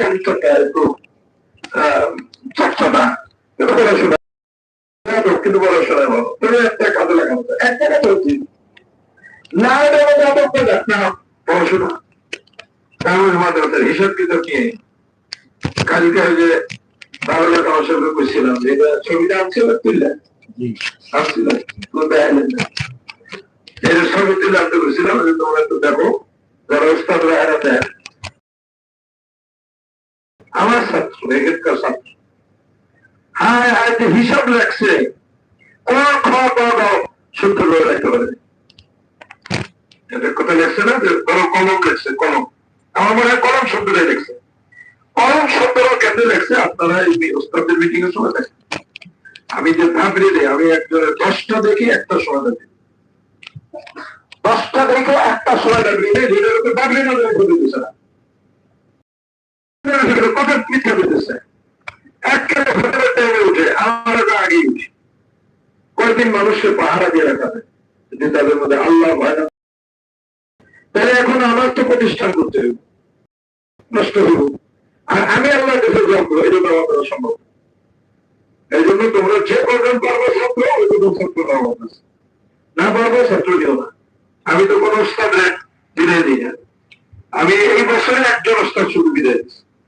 একটু আহ, চটচটা পড়াশোনা কিন্তু একটা কাজে লাগানো। একটা কথা হচ্ছে না এটা আমাদের না পড়াশোনা তাহলে মাদ্রাসার যে তাহলে আমার সঙ্গে করছিলাম ছবিটা আনছিল না যে তোমরা একটু দেখো যারা উস্তাদরা এরা দেয় আমার ছাত্র এখানকার ছাত্র হ্যাঁ হ্যাঁ যে হিসাব রাখছে পাওয়া দাও শুদ্ধ করে রাখতে পারে? লেখছে না যে ধরো কলম লেখছে, কলম। আমার মনে হয় কলম শব্দটাই লেখছে। কলম শব্দটা কেন লেখছে? আপনারা এই ওস্তাদের মিটিং দেখেন। আমি যে ভাবরি দিই, আমি একজনের দশটা দেখি, একটা সময় দেখি দশটা দেখে একটা যেটা লোকে ভাবরি না দিচ্ছে না। কয়েকদিন পাহারা দিয়ে রাখা যায় যে তাদের মধ্যে আল্লাহ ভয় না তাহলে এখন আমার তো প্রতিষ্ঠান করতে হবে। নষ্ট হইব। আর আমি আল্লাহ জন্ম এই জন্য সম্ভব এই জন্য তোমরা যে কজন পারব ছাত্র, ওই ছাত্র না পারব ছাত্র দিও না। আমি তো কোন ওস্তাদে বিদায় দিই না। আমি এই বছরে একজন ওস্তাদ শুধু বিদায় দিচ্ছি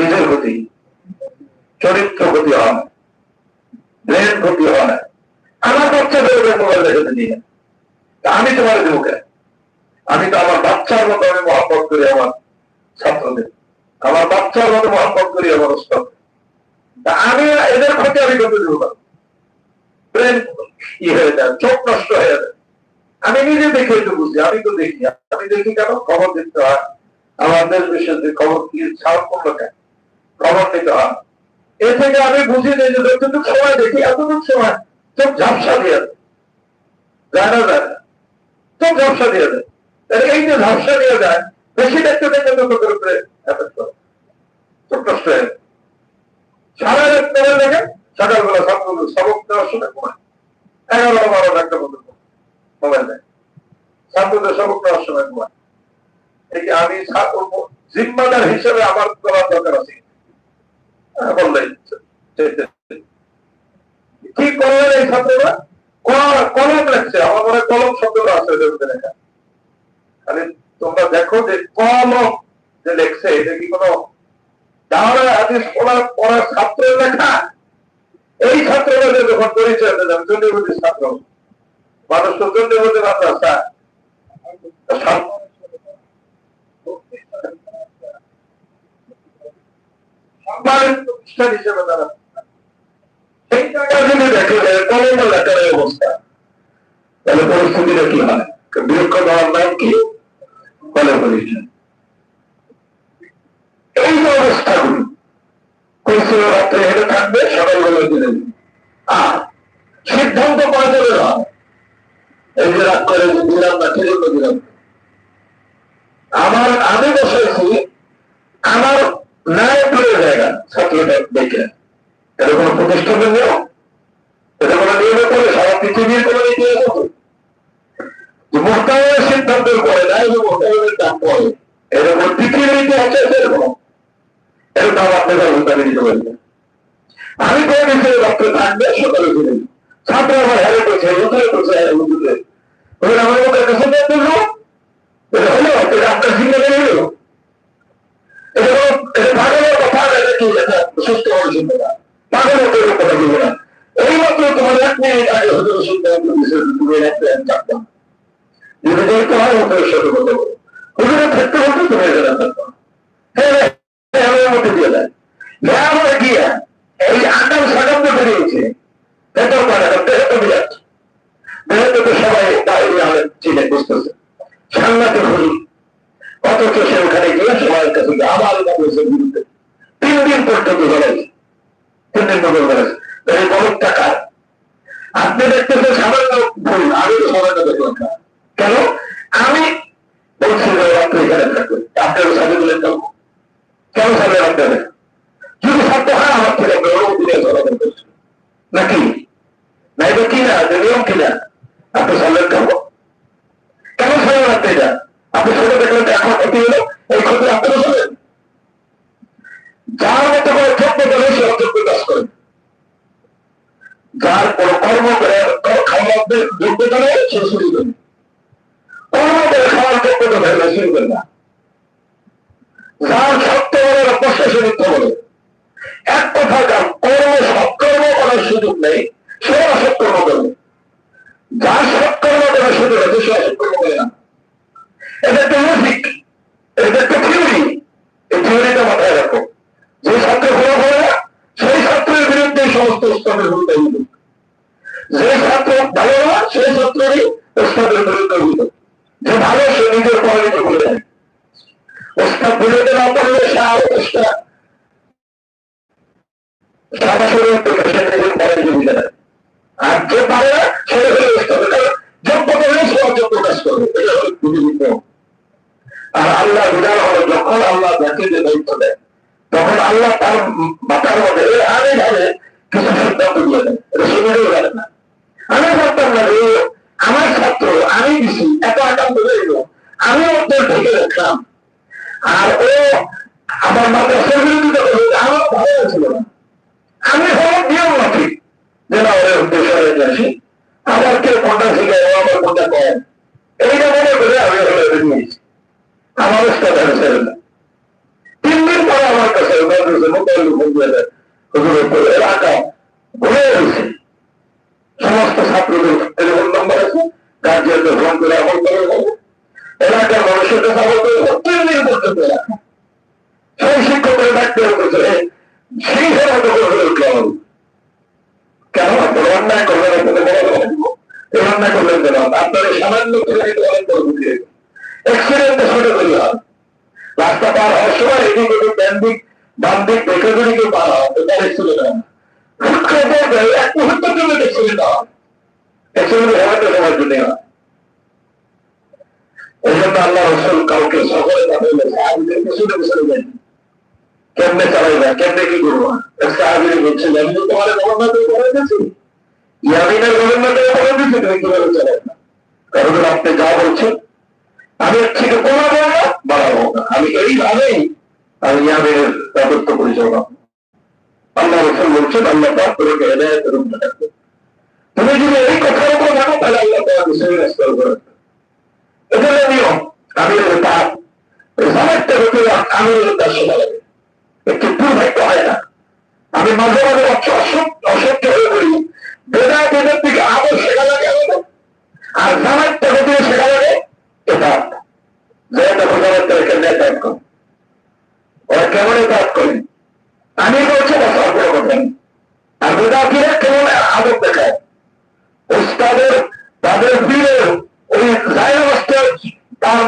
নিজের ক্ষতি চরিত্র ক্ষতি হয় না ব্রেন ক্ষতি হয় না আমার বাচ্চা বাচ্চাদের মোবাইল দেখাতে নিয়ে। আমি তোমার দেবো কেন আমি তো আমার বাচ্চার মতো আমি মহব্বত করি আমার ছাত্রদের। আমার বাচ্চার মতো মহব্বত করি আমার আমি এদের ক্ষতি আমি করতে দেবো না ব্রেন ই হয়ে যায়, চোখ নষ্ট হয়ে যায়। আমি নিজে দেখে তো বুঝি, আমি তো দেখি। আমি দেখি কেন? খবর দেখতে হয়। আমার দেশ বিশেষে খবর কি ছাড় করল কেন? খবর নিতে হয়। এ থেকে আমি বুঝি যে সময় দেখি, এতটুকু সময় চোখ ঝাপসা দিয়ে যায় না। চোখ ঝাপসা দিয়ে দেয় এই যে ঝাপসা দিয়ে যায়, বেশি দেখতে তো চোখের উপরে চোখ নষ্ট হয়ে সারা রাত দেখে সকালবেলা সবক দেওয়ার সময় ঘুমায়। এগারো বারো একটা মোবাইল দেয় ছাত্রদের সবক দেওয়ার সময় ঘুমায়। আমি জিম্মাদার হিসেবে আমার করার দরকার আছে। হ্যাঁ, কি করলেন এই ছাত্ররা কলম- লেখছে আমার মনে কলম শব্দটা আছে ওদের লেখা খালি তোমরা দেখো যে কলম যে লেখছে এটা কি কোনো দাওরা হাদিস পড়ার পড়ার ছাত্রের লেখা এই ছাত্ররা যে যখন পরিচয় দিলাম চন্ডীবতী ছাত্র মানুষ তো চন্ডীবতী মাদ্রাসা সম্মানিত প্রতিষ্ঠান হিসেবে তারা সেই জায়গায় যদি দেখে যে কলম লেখার অবস্থা। তাহলে পরিস্থিতিটা কি হয়? বিরক্ষ দেওয়ার নাম কি? কলম প্রতিষ্ঠান এই যে অবস্থাগুলি পরিস্থিতি রাত্রে হেঁটে থাকবে সকালবেলা দিনে আর সিদ্ধান্ত কয়জনের হয় এই যে রাত করে যে দিলাম না ঠিক দিলাম না। আমার আমি বসেছি আমার ন্যায় প্রিয় জায়গা ছাত্রটা দেখে এটা কোনো প্রতিষ্ঠানের নিয়ম এটা কোনো নিয়মে করে সারা পৃথিবীর কোনো নীতি আছে যে সিদ্ধান্তের পরে না যে মোহতামের দাম পরে এরকম পৃথিবীর ইতিহাসে আছে এরকম এরকম আপনারা মোহতামে নিতে পারবেন আমি কোনো বিষয়ে ডক্টর থাকবে সকালে ফিরে ছাত্র আমার হেরে করছে উঠে করছে ওদের আমার মতো একটা সিদ্ধান্ত হলো এটা হলো, এটা আপনার সিদ্ধান্ত হলো এটা কোনো এটা পাগলের কথা এটা কি, এটা সুস্থ মানুষের কথা। পাগলের কথা বলব না। এই মাত্র তোমার এক মিনিট আগে সিদ্ধান্ত দিয়েছে তুমি একটা হয় হ্যাঁ হ্যাঁ, মধ্যে দিয়ে দেয়। গিয়ে এই আকাল সাগাম যে বেরিয়েছে ভেতর দেহত বিরাট। দেহত তো সবাই বাইরে আলেন চিনে বুঝতেছে। আবার মানুষের বিরুদ্ধে। তিন দিন পর্যন্ত ধরেছে তিন দিন পর্যন্ত ধরেছে এই বড় টাকা। আপনি দেখতেছেন সামান্য ভুল আমি তো সামান্য দেখলাম না কেন? আমি বলছি যে আপনি এখানে থাকবেন আপনার সাথে বলেন যাব কেন সামনে আপনাদের যদি সত্য হয় আমার থেকে আপনি অনুমতি নিয়ে চলাচল করছেন নাকি না এটা কিনা যে নিয়ম কিনা আপনি সামনে যাব কেন সামনে রাখতে এটা আপনি ছোট দেখলেন যে এখন ক্ষতি হলো এই ক্ষতি আপনি বলবেন যার মতো করে যোগ্য করে সে অযোগ্য কাজ করেন যার কোনো কর্ম করে খাওয়ার যোগ্যতা নেই সে শুরু করে কর্ম করে খাওয়ার যোগ্যতা থাকলে শুরু করে না যার সত্য বলে প্রশাসনিক বলে এক কথা যার কর্ম, সৎকর্ম করার সুযোগ নেই সে অসৎকর্ম করবে যার সৎকর্ম করার সুযোগ আছে, সে অসৎকর্ম করে না। এটা একটা লজিক এটা একটা থিওরি এই থিওরিটা মাথায় রাখো। যে ছাত্র ফলো করে না, সেই ছাত্রের বিরুদ্ধে সমস্ত স্তরের অভিযোগ। যে ছাত্র ভালো না সেই ছাত্রেরই ওস্তাদের বিরুদ্ধে যে ভালো, সে নিজের পড়ালেখা করে দেয়। বিরুদ্ধে না পড়লে সে আরও চেষ্টা সরাসরি নিজের পড়ালেখা বুঝে দেয় আর যে পারে না সে হলে ওস্তাদের কারণ যোগ্য করলে সে অযোগ্য কাজ করবে এটা হলো বুঝে আর আল্লাহ বিধান হলো যখন আল্লাহ যাকে যে দায়িত্ব দেয় তখন আল্লাহ তার মাথার মধ্যে আমি ভাবে কিছু সিদ্ধান্ত দিয়ে দেন এটা না আমি ভাবতাম না আমার ছাত্র, আমি দিছি, এত আকান্ত আমি ওদের ঢেকে রাখলাম আর ও আমার মাদ্রাসার বিরোধিতা করে আমার ভালো ছিল না। আমি হলো নিয়ম মাফিক যে না, ওদের উদ্দেশ্য হয়ে আসি আবার কেউ কোনটা শিখে, ও আমার কোনটা কম এইটা মনে করে আমি হলো এটা নিয়েছি আমার উস্তাদ ছেড়ে না। তিন দিন পরে আমার কাছে মোবাইল ফোন দিয়ে দেয় এলাকা ঘুরে রয়েছে সমস্ত ছাত্রদের টেলিফোন নাম্বার আছে। গার্জিয়ানদের ফোন করে আমল করে এলাকার মানুষের কাছে আমল করে তিন দিন পর্যন্ত সেই শিক্ষকের ডাকতে হতেছে সেই সময় তো করে উঠল আমার কেন? আপনার অন্যায় করবেন আপনাদের বলা এই অন্যায় করলেন কেন? আপনার সামান্য করে অনেক বড় বুঝিয়ে এক্সিডেন্টে ছোট করি হয়। রাস্তা পার হওয়ার সময় এদিক ওদিক, ডান দিক, বাম দিক, দেখে যদি কেউ পার হয় করে দেখবে এক মুহূর্তের জন্য হয়। এক্সিডেন্ট হওয়ার তো সবার জন্য হয় এই জন্য আল্লাহ রসুল কাউকে সকলে তাদের সাহাবিদের পিছনে পিছনে যাই কেমনে চালাইবা, কেমনে কি করব? সাহাবিরে বলছে আমি তো তোমার গভর্নমেন্টে করে গেছি ইয়ামিনের গভর্নমেন্টে করে দিচ্ছি তুমি কীভাবে চালাইবা? কারণ আপনি যা বলছেন, আমি থেকে কমাবো না, বাড়াবো না। আমি এইভাবেই আমি ইয়ামিনের রাজত্ব পরিচালনা আল্লাহ রসুল বলছেন, আল্লাহ পাক তোমাকে হেদায়তের দেখাবে তুমি যদি এই কথার উপর জানো, তাহলে আল্লাহ তোমাকে সেই রাস্তার হলো নিয়ম। আমি তার সমাজটা হতে আমি তার শোনা লাগে একটু দুর্ভাগ্য হয় না। আমি মাঝে মাঝে অসহ্য হয়ে পড়ি বেদা বেদের দিকে আবার শেখা লাগে আমাদের আর জামাইটা হতে শেখা লাগে এটা যে দেখো জামাইটা এখানে কাজ করে ওরা কেমন কাজ করে আমি বলছি বসার কোনো কথা নেই আর বেদাতিরা কেমন আদব দেখায় ওস্তাদের তাদের বীরের ওই জায় অবস্থার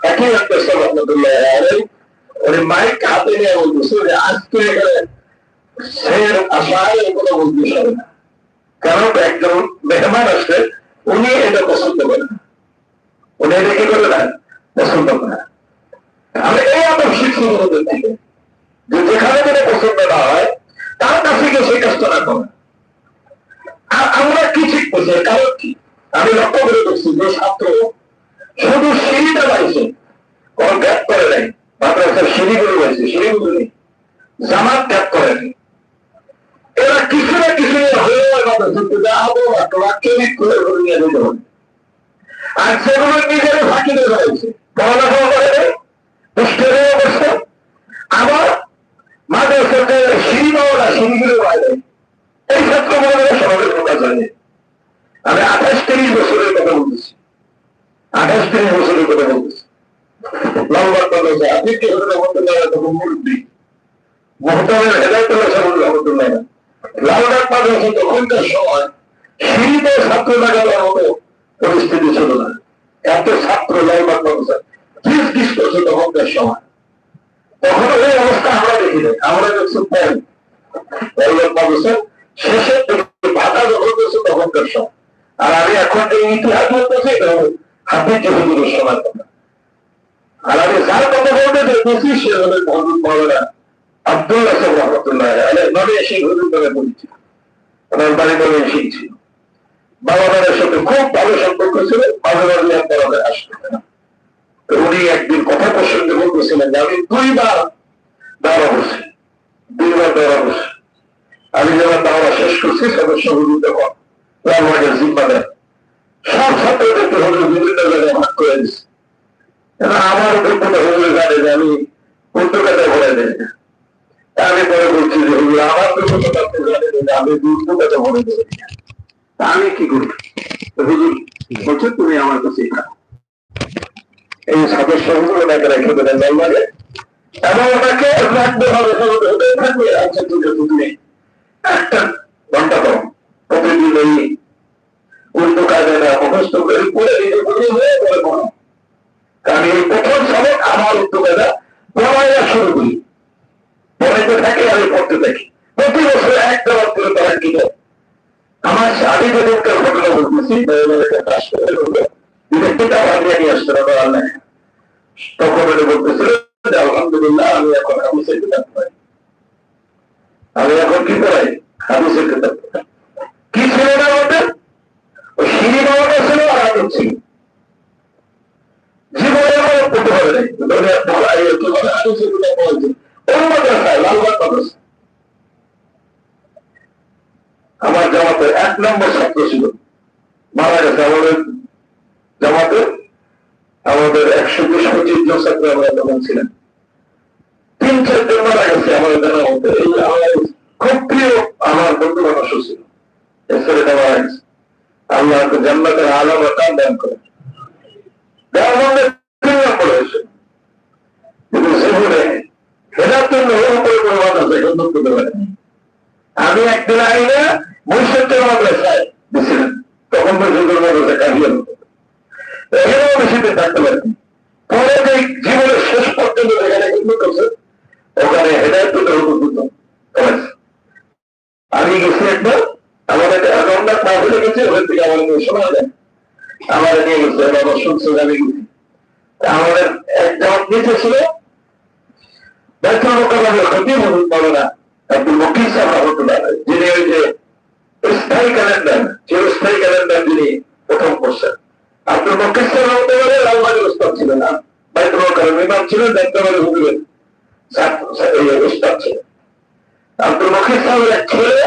একই একটা সব আলাই উনি মাইক হাতে নিয়ে বলতেছে যে আজকে এখানে সের আশায় কোনো উদ্দেশ্য হবে না কারণ একজন মেহমান আসলে উনি এটা পছন্দ করেন উনি এটা কি করে না পছন্দ করে আমি এই আমার শিক্ষক থেকে যে যেখানে যেটা পছন্দ না হয়, তার কাছে গিয়ে সেই কাজটা না করে। আর আমরা কি ঠিক করছি? কারণ কি? আমি লক্ষ্য করে দেখছি যে ছাত্র শুধু সিঁড়িটা পাইছে কোন গ্যাপ করে নাই। মাদ্রাসার সিঁড়িগুলো পাইছে সিঁড়িগুলো নেই। জামাত গ্যাপ করে নাই। এরা কিছু না কিছু হয়েও মাদ্রাসা করে নিয়ে যেতে হবে। আর সেগুলো ফাঁকি রয়েছে পড়ালেখা করে নেই অবস্থা। আবার মাদ্রাসাতে সিঁড়ি পাওয়া সিঁড়িগুলো বাইরে এই ক্ষেত্রে মনে হয় সমাজের কথা জানে আমি আঠাশ তিরিশ বছরের কথা বলতেছি তিরিশ বছরের কথা বলতেছি লম্বা কথা আপনি কি হতে রহমতুল্লাহ তখন মুরব্বী মোহতামের হেদায়তুল্লাহ সাহেব রহমতুল্লাহ লালবাগ মাদ্রাসা তখনকার সময় সিঁড়িতে ছাত্র লাগানোর মতো পরিস্থিতি ছিল না এত ছাত্র লালবাগ মাদ্রাসা ত্রিশ তখনকার সময় তখন ওই অবস্থা আমরা দেখি নাই আমরা দেখছি পরে লালবাগ শেষের ভাটা যখন তখনকার সময়। আর আমি এখন এই ইতিহাস বলতেছি হাফিজ হুজুরের সময় আর আমি যার কথা বলতে দেখতেছি সে হলেন মোহাম্মদ মৌলানা আব্দুল হাসান রহমতুল্লাহ নবী এসে হুজুর নামে পরিচিত ওনার বাড়ি এসে ছিল। বাবা মায়ের সাথে খুব ভালো সম্পর্ক ছিল। মাঝে মাঝে আপনারা আসতেন না তো উনি একদিন কথা প্রসঙ্গে বলতেছিলেন আমি দুইবার দাওয়া বসি দুইবার দাওয়া বসি আমি যখন দাওয়া শেষ করছি, সদস্য হুজুর তখন রামবাগের জিম্মা দেন সব ছাত্রদেরকে হুজুর বিভিন্ন ভাগ করে দিচ্ছে আমার যোগ্যতা হুজুর জানে যে আমি পুস্তকাতে ভরে দেয় না আমি পরে বলছি যে হুজুর আমার যোগ্যতা আমি পুস্তকাতে ভরে দেবো তা আমি কি করি হুজুর বলছে তুমি আমার কাছে এই সদস্য হুজুর ওনাকে রেখে দেবেন জানলাকে এবং ওটাকে রাখতে হবে থাকবে আচ্ছা ঠিক আছে তুমি একটা প্রথম সবক আমার কাজা পড়াইয়া শুরু করি পড়াইতে থাকি আমি পড়তে থাকি প্রতি বছর এক করে তারা কি আমার আদি যেদিনকার ঘটনা বলতেছি আলহামদুলিল্লাহ আমি এখন আমি এখন কি পড়াই হাদিসের কিতাব পড়াই কি ছিল না আমাদের ওই সিঁড়ি বাবাটা ছিল আর আদর ছিল জীবনে আমার পড়তে হবে না দুনিয়ার পড়াই কি বলে মাদ্রাসা আমার জামাতের এক নম্বর ছাত্র ছিল। মারা গেছে আমাদের জামাতে। আমাদের একশো বিশ পঁচিশ জন ছাত্র আমরা তখন ছিলেন তিন চারজন মারা গেছে আমাদের জানা মতে এই আমার খুব প্রিয় আমার বন্ধু মানুষ ছিল ছেলেটা মারা গেছে আল্লাহ জান্নাতের আলম দান করে। দেওয়ার মধ্যে তিন নম্বর হয়েছে কিন্তু জীবনে হেদাতের লোকের উপরে কোনো মানুষ এখন করতে আমি একদিন আইনে বৈশাখের মাদ্রাসায় দিছিলেন তখন পর্যন্ত মাদ্রাসা কাহিয়ে এখানেও বেশি থাকতে পারি। পরে যে জীবনের শেষ পর্যন্ত যেখানে কিন্তু করছে ওখানে হেদায়ত আমি গেছি একবার আমাদের আমরা মাহফিলে গেছি, ওখান থেকে আমার শোনা যায় আমার নিয়ে গেছে, বাবা শুনছে গেছি আমাদের এক জামাত নিচে ছিল। বেতন মোকাবেলা ক্ষতি হতে পারে না। আব্দুল মকির সাহেব রহমতুল্লাহ যিনি ওই যে স্থায়ী ছেলে।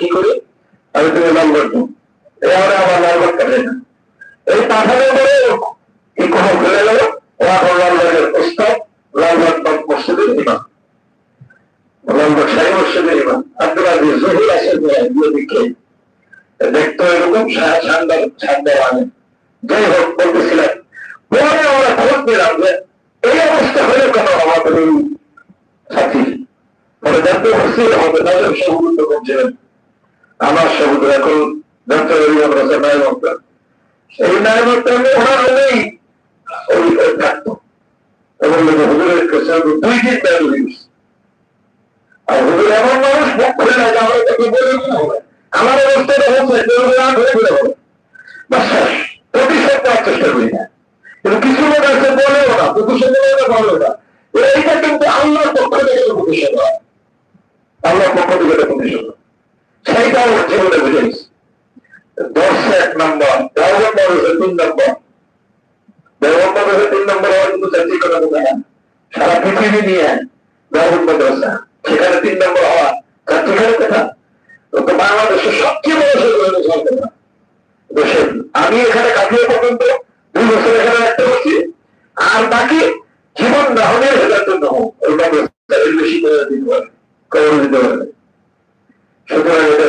কি করি? আমি তুমি নম্বর দিই। এবারে আমার নম্বর কাটে না। এই পাঠানোর পরে কি কোনো খুলে গেল? ও এখন লালবাগের প্রস্তাব লালবাগ মসজিদের ইমাম লালবাগ সাহেব মসজিদের ইমাম আব্দুল আজিজ জহির আসেন দিকে। দেখতো এরকম ঠান্ডা ঠান্ডা মানে। যাই হোক বলতেছিলেন পরে আমরা খোঁজ পেলাম যে এই অবস্থা হলে কেন আমাদের এই সাথী পরে জানতে পারছি আমাদের নাজম সমুদ্র করছিলেন আমার সমুদ্র এখন পারি আমরা নাই মন্ত্র এই নাই মন্ত্র ওনার হলেই অভিজ্ঞতা থাকতো এবং হুজুরের কাছে দুই দিন বাইরে হয়েছে আর হুজুর এমন মানুষ খুলে না যে আমরা তাকে কিছু লোক আছে বলেও না কিন্তু আল্লাহর পক্ষ থেকে আল্লাহর পক্ষ থেকে প্রতিশোধ সেইটা ওর জীবনে বুঝে গেছে দশে এক নম্বর দেওয়ার হচ্ছে তিন নম্বর। দেওয়ার হচ্ছে তিন নম্বর হওয়ার কিন্তু চাকরি কথা বোঝা না সারা পৃথিবী নিয়ে দেওয়ার মাদ্রাসা সেখানে তিন নম্বর হওয়া চাকরিখানের কথা। তো বাংলাদেশের সবচেয়ে বড় সরকার আমি এখানে কাটিয়ে পর্যন্ত দুই বছর এখানে রাখতে পারছি। আর বাকি জীবন গ্রহণের জন্য বেশি করে দিতে পারে। কবর দিতে পারবে সুতরাং এটা